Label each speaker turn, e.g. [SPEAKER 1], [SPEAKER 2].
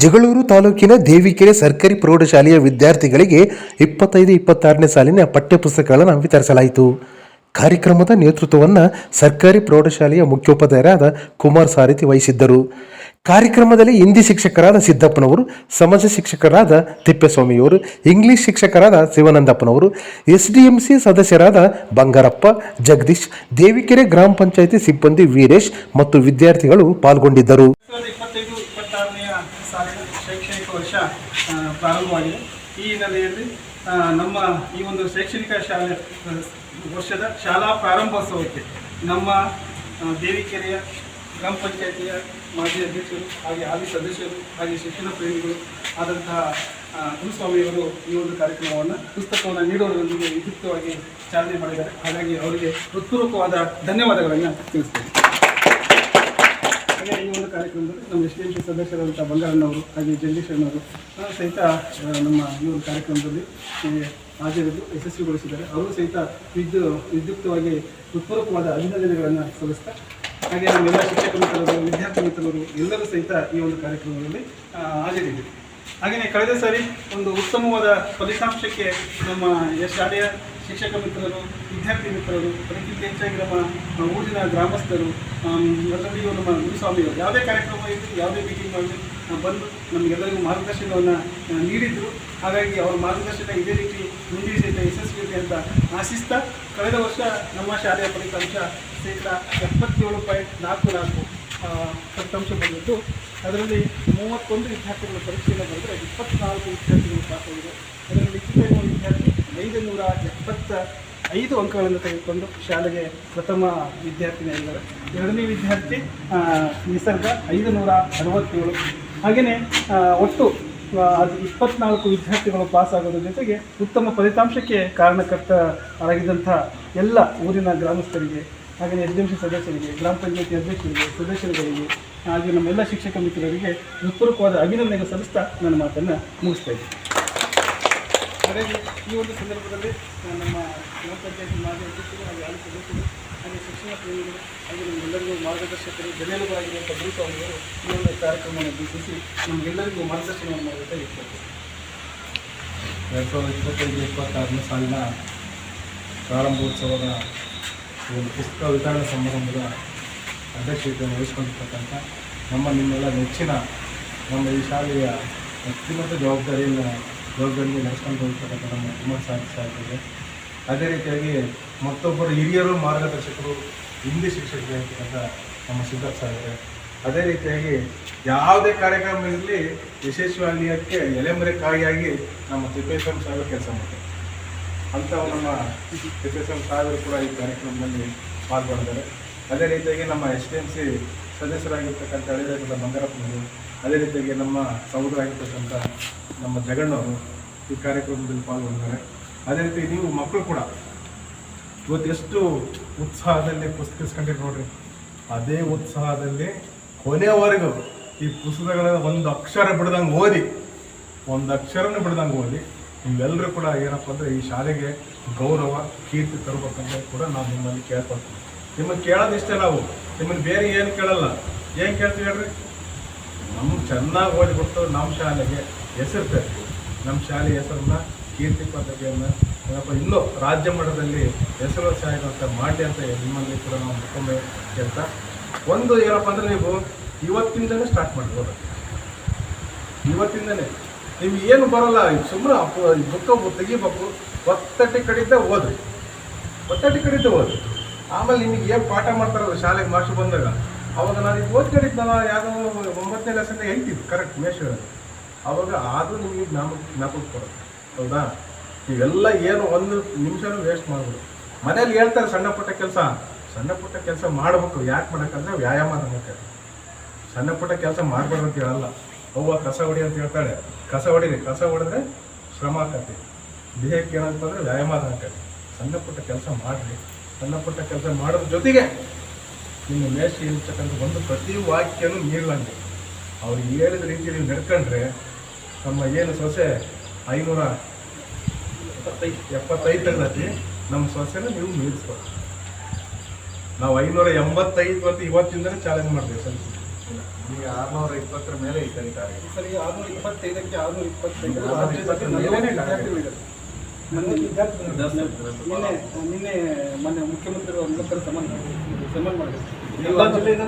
[SPEAKER 1] ಜಗಳೂರು ತಾಲೂಕಿನ ದೇವಿಕೆರೆ ಸರ್ಕಾರಿ ಪ್ರೌಢಶಾಲೆಯ ವಿದ್ಯಾರ್ಥಿಗಳಿಗೆ ಇಪ್ಪತ್ತೈದು, ಇಪ್ಪತ್ತಾರನೇ ಸಾಲಿನ ಪಠ್ಯಪುಸ್ತಕಗಳನ್ನು ವಿತರಿಸಲಾಯಿತು. ಕಾರ್ಯಕ್ರಮದ ನೇತೃತ್ವವನ್ನು ಸರ್ಕಾರಿ ಪ್ರೌಢಶಾಲೆಯ ಮುಖ್ಯೋಪಾಧ್ಯಾಯರಾದ ಕುಮಾರ್ ಸಾರಥಿ ವಹಿಸಿದ್ದರು. ಕಾರ್ಯಕ್ರಮದಲ್ಲಿ ಹಿಂದಿ ಶಿಕ್ಷಕರಾದ ಸಿದ್ದಪ್ಪನವರು, ಸಮಾಜ ಶಿಕ್ಷಕರಾದ ತಿಪ್ಪೇಸ್ವಾಮಿಯವರು, ಇಂಗ್ಲಿಷ್ ಶಿಕ್ಷಕರಾದ ಶಿವಾನಂದಪ್ಪನವರು, ಎಸ್ಡಿಎಂಸಿ ಸದಸ್ಯರಾದ ಬಂಗಾರಪ್ಪ, ಜಗದೀಶ್, ದೇವಿಕೆರೆ ಗ್ರಾಮ ಪಂಚಾಯಿತಿ ಸಿಬ್ಬಂದಿ ವೀರೇಶ್ ಮತ್ತು ವಿದ್ಯಾರ್ಥಿಗಳು ಪಾಲ್ಗೊಂಡಿದ್ದರು.
[SPEAKER 2] ಇಪ್ಪತ್ತೈದು ಸಾಲಿನ ಶೈಕ್ಷಣಿಕ ವರ್ಷ ಪ್ರಾರಂಭವಾಗಿದೆ. ಈ ಹಿನ್ನೆಲೆಯಲ್ಲಿ ನಮ್ಮ ಈ ಒಂದು ಶೈಕ್ಷಣಿಕ ಶಾಲೆ ವರ್ಷದ ಶಾಲಾ ಪ್ರಾರಂಭೋತ್ಸವಕ್ಕೆ ನಮ್ಮ ದೇವಿಕೆರೆಯ ಗ್ರಾಮ ಪಂಚಾಯಿತಿಯ ಮಾಜಿ ಅಧ್ಯಕ್ಷರು ಹಾಗೆ ಹಾಲಿ ಸದಸ್ಯರು ಹಾಗೆ ಶಿಕ್ಷಣ ಪ್ರೇಮಿಗಳು ಆದಂತಹ ಗುರುಸ್ವಾಮಿಯವರು ಈ ಒಂದು ಕಾರ್ಯಕ್ರಮವನ್ನು ಪುಸ್ತಕವನ್ನು ನೀಡುವುದರೊಂದಿಗೆ ವಿದ್ಯುಕ್ತವಾಗಿ ಚಾಲನೆ ಮಾಡಿದ್ದಾರೆ. ಹಾಗಾಗಿ ಅವರಿಗೆ ಹೃತ್ಪೂರ್ವಕವಾದ ಧನ್ಯವಾದಗಳನ್ನು ತಿಳಿಸ್ತೇನೆ. ಹಾಗೆ ಈ ಒಂದು ಕಾರ್ಯಕ್ರಮದಲ್ಲಿ ನಮ್ಮ ಎಸ್ ಡಿ ಎಂ ಸಿ ಸದಸ್ಯರಾದಂಥ ಬಂಗಾರಣ್ಣವರು ಹಾಗೆ ಜಗದೀಶ್ ಅಣ್ಣವರು ಸಹಿತ ನಮ್ಮ ಈ ಒಂದು ಕಾರ್ಯಕ್ರಮದಲ್ಲಿ ಹಾಜರಿದ್ದು ಯಶಸ್ವಿಗೊಳಿಸಿದ್ದಾರೆ. ಅವರು ಸಹಿತ ವಿದ್ಯು, ವಿದ್ಯುಕ್ತವಾಗಿ ಹೃತ್ಪೂರ್ವಕವಾದ ಅಭಿನಂದನೆಗಳನ್ನು ಸಲ್ಲಿಸ್ತಾ, ಹಾಗೆ ನಮ್ಮೆಲ್ಲ ಶಿಕ್ಷಕ ಮಿತ್ರರು, ವಿದ್ಯಾರ್ಥಿ ಮಿತ್ರರು ಎಲ್ಲರೂ ಸಹಿತ ಈ ಒಂದು ಕಾರ್ಯಕ್ರಮದಲ್ಲಿ ಹಾಜರಿದ್ದೀವಿ ಹಾಗೆಯೇ ಕಳೆದ ಸಾರಿ ಒಂದು ಉತ್ತಮವಾದ ಫಲಿತಾಂಶಕ್ಕೆ ನಮ್ಮ ಶಾಲೆಯ ಶಿಕ್ಷಕ ಮಿತ್ರರು, ವಿದ್ಯಾರ್ಥಿ ಮಿತ್ರರು ಅದಕ್ಕಿಂತ ಹೆಚ್ಚಾಗಿ ನಮ್ಮ ಊರಿನ ಗ್ರಾಮಸ್ಥರು ಅದರಲ್ಲಿಯೂ ನಮ್ಮ ಗುರುಸ್ವಾಮಿಯವರು ಯಾವುದೇ ಕಾರ್ಯಕ್ರಮ ಇದ್ದು ಯಾವುದೇ ಮೀಟಿಂಗ್ ಮಾಡಲಿ ಬಂದು ನಮಗೆಲ್ಲರಿಗೂ ಮಾರ್ಗದರ್ಶನವನ್ನು ನೀಡಿದ್ರು. ಹಾಗಾಗಿ ಅವರ ಮಾರ್ಗದರ್ಶನ ಇದೇ ರೀತಿ ಮುಂದೆ ಸಹಿತ ಯಶಸ್ವಿ ಅಂತ ಆಶಿಸ್ತಾ, ಕಳೆದ ವರ್ಷ ನಮ್ಮ ಶಾಲೆಯ ಫಲಿತಾಂಶ ಶೇಕಡ ಎಪ್ಪತ್ತೇಳು ಪಾಯಿಂಟ್ ನಾಲ್ಕು ನಾಲ್ಕು ಫಲಿತಾಂಶ ಬಂದಿದ್ದು. ಅದರಲ್ಲಿ ಮೂವತ್ತೊಂದು ವಿದ್ಯಾರ್ಥಿಗಳ ಪರೀಕ್ಷೆಯನ್ನು ಬಂದರೆ ಇಪ್ಪತ್ನಾಲ್ಕು ವಿದ್ಯಾರ್ಥಿಗಳು ಪಾಸ್ ಆಗಿದೆ ಅದರಲ್ಲಿ ಇರುವ ವಿದ್ಯಾರ್ಥಿ ಐದು ನೂರ ಎಪ್ಪತ್ತ ಐದು ಅಂಕಗಳನ್ನು ತೆಗೆದುಕೊಂಡು ಶಾಲೆಗೆ ಪ್ರಥಮ ವಿದ್ಯಾರ್ಥಿನಿಯಾಗಿದ್ದಾರೆ ಎರಡನೇ ವಿದ್ಯಾರ್ಥಿ ನಿಸರ್ಗ ಐದು ನೂರ ಅರವತ್ತೇಳು. ಹಾಗೆಯೇ ಒಟ್ಟು ಅದು ಇಪ್ಪತ್ನಾಲ್ಕು ವಿದ್ಯಾರ್ಥಿಗಳು ಪಾಸ್ ಆಗೋದ್ರ ಜೊತೆಗೆ ಉತ್ತಮ ಫಲಿತಾಂಶಕ್ಕೆ ಕಾರಣಕರ್ತರಾಗಿದ್ದಂಥ ಎಲ್ಲ ಊರಿನ ಗ್ರಾಮಸ್ಥರಿಗೆ, ಹಾಗೆಯೇ ಎಸ್ ಸದಸ್ಯರಿಗೆ, ಗ್ರಾಮ ಪಂಚಾಯತಿ ಅಧ್ಯಕ್ಷರಿಗೆ, ಸದಸ್ಯರುಗಳಿಗೆ, ಹಾಗೆ ನಮ್ಮೆಲ್ಲ ಶಿಕ್ಷಕ ಮಿತ್ರರಿಗೆ ಹೃತ್ಪೂರ್ವಕವಾದ ಅಭಿನಂದನೆ ಸಲ್ಲಿಸ್ತಾ ನನ್ನ ಮಾತನ್ನು ಮುಗಿಸ್ತಾ ಇದ್ದೀನಿ. ಹಾಗಾಗಿ ಈ ಒಂದು ಸಂದರ್ಭದಲ್ಲಿ ನಮ್ಮ ಗ್ರಾಮ ಪಂಚಾಯತಿ ಮಾಜಿ ಅಧ್ಯಕ್ಷರು ಹಾಗೆ ಹಾಲಿ ಸದಸ್ಯರು ಹಾಗೆ ಶಿಕ್ಷಣ ಪ್ರೇಮಿಗಳು ಹಾಗೆ ನಮ್ಮೆಲ್ಲರಿಗೂ ಮಾರ್ಗದರ್ಶಕರು ಬೆನ್ನೆಲುಬಾಗಿರುವಂಥ ಗುರುಸ್ವಾಮಿಗಳು ಈ ಒಂದು ಕಾರ್ಯಕ್ರಮವನ್ನು ವೀಕ್ಷಿಸಿ ನಮಗೆಲ್ಲರಿಗೂ ಮಾರ್ಗದರ್ಶನವನ್ನು ಮಾಡುತ್ತಾ ಇರ್ತದೆ
[SPEAKER 3] ಎರಡು ಸಾವಿರದ ಇಪ್ಪತ್ತೈದು, ಇಪ್ಪತ್ತಾರನೇ ಸಾಲಿನ ಪ್ರಾರಂಭೋತ್ಸವದ ಒಂದು ಪುಸ್ತಕ ವಿತರಣಾ ಸಮಾರಂಭದ ಅಧ್ಯಕ್ಷತೆಯನ್ನು ವಹಿಸಿಕೊಂಡಿರ್ತಕ್ಕಂಥ ನಮ್ಮ ನಿಮ್ಮೆಲ್ಲ ನೆಚ್ಚಿನ ನಮ್ಮ ಈ ಶಾಲೆಯ ಅತ್ಯುನ್ನತ ಜವಾಬ್ದಾರಿಯನ್ನು ಜವಾಬ್ದಾರಿಯಲ್ಲಿ ನಡೆಸ್ಕೊಂಡು ಹೋಗ್ತಕ್ಕಂಥ ನಮ್ಮ ತುಂಬ ಸಾಧಿಸ್ತಾ ಇದ್ದೇವೆ ಅದೇ ರೀತಿಯಾಗಿ ಮತ್ತೊಬ್ಬರು ಹಿರಿಯರು, ಮಾರ್ಗದರ್ಶಕರು, ಹಿಂದಿ ಶಿಕ್ಷಕರು ಅಂತಕ್ಕಂಥ ನಮ್ಮ ಸಿದ್ಧಾರ್ಥ ಸಾಗರ ಅದೇ ರೀತಿಯಾಗಿ ಯಾವುದೇ ಕಾರ್ಯಕ್ರಮ ಇರಲಿ ಯಶಸ್ವಿಯಾಗಲಿಕ್ಕೆ ಎಲೆಮರೆಕಾಯಿಯಾಗಿ ನಮ್ಮ ತಿಪ್ಪೇಶ್ವರ ಸಾಹೇಬರು ಕೆಲಸ ಮಾಡ್ತಾರೆ. ಅಂತ ನಮ್ಮ ತಿಪ್ಪೇಶ್ವರ ಸಾಹೇಬರು ಕೂಡ ಈ ಕಾರ್ಯಕ್ರಮದಲ್ಲಿ ಪಾಲ್ಗೊಂಡಿದ್ದಾರೆ. ಅದೇ ರೀತಿಯಾಗಿ ನಮ್ಮ ಎಸ್ ಡಿ ಎಂ ಸಿ ಸದಸ್ಯರಾಗಿರ್ತಕ್ಕಂಥ ಹಳೆದಾಗಿದ್ದ ಬಂಗಾರಪ್ಪನವರು ಅದೇ ರೀತಿಯಾಗಿ ನಮ್ಮ ಸಹೋದರಾಗಿರ್ತಕ್ಕಂಥ ನಮ್ಮ ಜಗಣ್ಣವರು ಈ ಕಾರ್ಯಕ್ರಮದಲ್ಲಿ ಪಾಲ್ಗೊಂಡಿದ್ದಾರೆ. ಅದೇ ರೀತಿ ನೀವು ಮಕ್ಕಳು ಕೂಡ ಇವತ್ತು ಎಷ್ಟು ಉತ್ಸಾಹದಲ್ಲಿ ಪುಸ್ತಕ ಇಸ್ಕೊಂಡಿರಿ ನೋಡ್ರಿ. ಅದೇ ಉತ್ಸಾಹದಲ್ಲಿ ಕೊನೆವರೆಗೂ ಈ ಪುಸ್ತಕಗಳ ಒಂದು ಅಕ್ಷರ ಬಿಡ್ದಂಗೆ ಓದಿ, ಒಂದು ಅಕ್ಷರನ ಬಿಡ್ದಂಗೆ ಓದಿ, ನೀವೆಲ್ಲರೂ ಕೂಡ ಏನಪ್ಪ ಅಂದರೆ ಈ ಶಾಲೆಗೆ ಗೌರವ, ಕೀರ್ತಿ ತರಬೇಕಂತ ಕೂಡ ನಾವು ನಿಮ್ಮಲ್ಲಿ ಕೇಳ್ಕೊಳ್ತೀವಿ. ನಿಮ್ಮನ್ನು ಕೇಳೋದಿಷ್ಟೇ ನಾವು, ನಿಮ್ಮನ್ನು ಬೇರೆ ಏನು ಕೇಳಲ್ಲ. ಏನು ಕೇಳ್ತೀವಿ ಹೇಳ್ರಿ? ನಮ್ಗೆ ಚೆನ್ನಾಗಿ ಓದಿಬಿಟ್ಟು ನಮ್ಮ ಶಾಲೆಗೆ ಹೆಸರು ತರ್ತೀವಿ ನಮ್ಮ ಶಾಲೆ ಹೆಸರನ್ನ ಕೀರ್ತಿ ಪದವಿಯನ್ನು ಏನಪ್ಪ, ಇನ್ನೂ ರಾಜ್ಯ ಮಟ್ಟದಲ್ಲಿ ಅಂತ ಮಾಡಿ ಅಂತ ನಿಮ್ಮಲ್ಲಿ ಕೂಡ ನಾವು ಮುಖಂಬೆ ಅಂತ. ಒಂದು ಏನಪ್ಪ ಅಂದರೆ ನೀವು ಇವತ್ತಿಂದಲೇ ಸ್ಟಾರ್ಟ್ ಮಾಡ್ಬೋದು. ಇವತ್ತಿಂದಲೇ. ನೀವು ಏನು ಬರೋಲ್ಲ ಸುಮ್ಮನೆ ಬುಕ್ಕ ತೆಗಿಬೇಕು. ಒತ್ತಟ್ಟಿ ಕಡಿತ ಓದ್ರಿ. ಒತ್ತಟ್ಟಿ ಕಡಿತ ಓದ್ರಿ. ಆಮೇಲೆ ನಿಮಗೆ ಏನು ಪಾಠ ಮಾಡ್ತಾರಲ್ಲ ಶಾಲೆಗೆ ಮಾಸ್ಟರ್ ಬಂದಾಗ, ಅವಾಗ ನಾನು ಇದು ಓದ್ಕೊಂಡಿದ್ನಲ್ಲ, ಯಾವುದೋ ಲೆಸನ್ ಹೇಳ್ತಿದ್ದು ಕರೆಕ್ಟ್ ಮೇಷ ಅವಾಗ ಅದು ನಿಮಗೆ ಜ್ಞಾಪಕ ಜ್ಞಾಪಕ ಬರುತ್ತೆ ಹೌದಾ? ಇವೆಲ್ಲ ಏನು ಒಂದು ನಿಮಿಷನೂ ವೇಸ್ಟ್ ಮಾಡ್ಬೋದು. ಮನೇಲಿ ಹೇಳ್ತಾರೆ ಸಣ್ಣ ಪುಟ್ಟ ಕೆಲಸ. ಸಣ್ಣ ಪುಟ್ಟ ಕೆಲಸ ಮಾಡಬೇಕು. ಯಾಕೆ ಮಾಡಕ್ಕಂದ್ರೆ ವ್ಯಾಯಾಮ ನಮಗೆ ಸಣ್ಣ ಪುಟ್ಟ ಕೆಲಸ ಮಾಡಬಾರ್ದು ಅಂತ ಹೇಳಲ್ಲ. ಅವ್ವ ಕಸ ಹೊಡಿ ಅಂತ ಹೇಳ್ತಾಳೆ. ಕಸ ಹೊಡಿರಿ. ಕಸ ಹೊಡೆದ್ರೆ ಶ್ರಮ ಆಕತಿ. ದೇಹಕ್ಕೆ ಏನಂತಂದ್ರೆ ವ್ಯಾಯಾಮ ಆಕತಿ. ಸಣ್ಣ ಪುಟ್ಟ ಕೆಲಸ ಮಾಡಿರಿ. ಸಣ್ಣ ಪುಟ್ಟ ಕೆಲಸ ಮಾಡೋದ್ರ ಜೊತೆಗೆ ನಿಮ್ಮ ಮೇಷ ಇರ್ತಕ್ಕಂಥ ಒಂದು ಪ್ರತಿ ವಾಕ್ಯನೂ ಮೀರ್ಲಂಗೆ ಅವ್ರು ಹೇಳಿದ ರೀತಿಯಲ್ಲಿ ನೀವು ನಡ್ಕೊಂಡ್ರೆ ನಮ್ಮ ಏನು ಸೊಸೆ ಐನೂರ ಎಪ್ಪತ್ತೈದು ಎಪ್ಪತ್ತೈದು ತೆಗ್ದತಿ ನಮ್ಮ ಸೊಸೆನ ನೀವು ಮೀರಿಸ್ಬೇಕು ನಾವು ಐನೂರ ಎಂಬತ್ತೈದು ಮತ್ತು ಇವತ್ತಿಂದಲೇ ಚಾಲೆಂಜ್ ಮಾಡ್ತೀವಿ ಸರ್. ಈಗ ಆರುನೂರ ಇಪ್ಪತ್ತರ ಮೇಲೆ ಈ ಸರಿ
[SPEAKER 2] ಸರ್ ಈಗ ಆರುನೂರ ಇಪ್ಪತ್ತೈದಕ್ಕೆ ಆರುನೂರ ಇಪ್ಪತ್ತೈದು. ಮೊನ್ನೆ ನಿನ್ನೆ ನಿನ್ನೆ ಮೊನ್ನೆ ಮುಖ್ಯಮಂತ್ರಿಗಳು ಒಂಬತ್ತರ ಸಮಾನ ಸನ್ಮಾನ ಮಾಡಿದ್ರು. ಎಲ್ಲ ಜಿಲ್ಲೆಯಿಂದ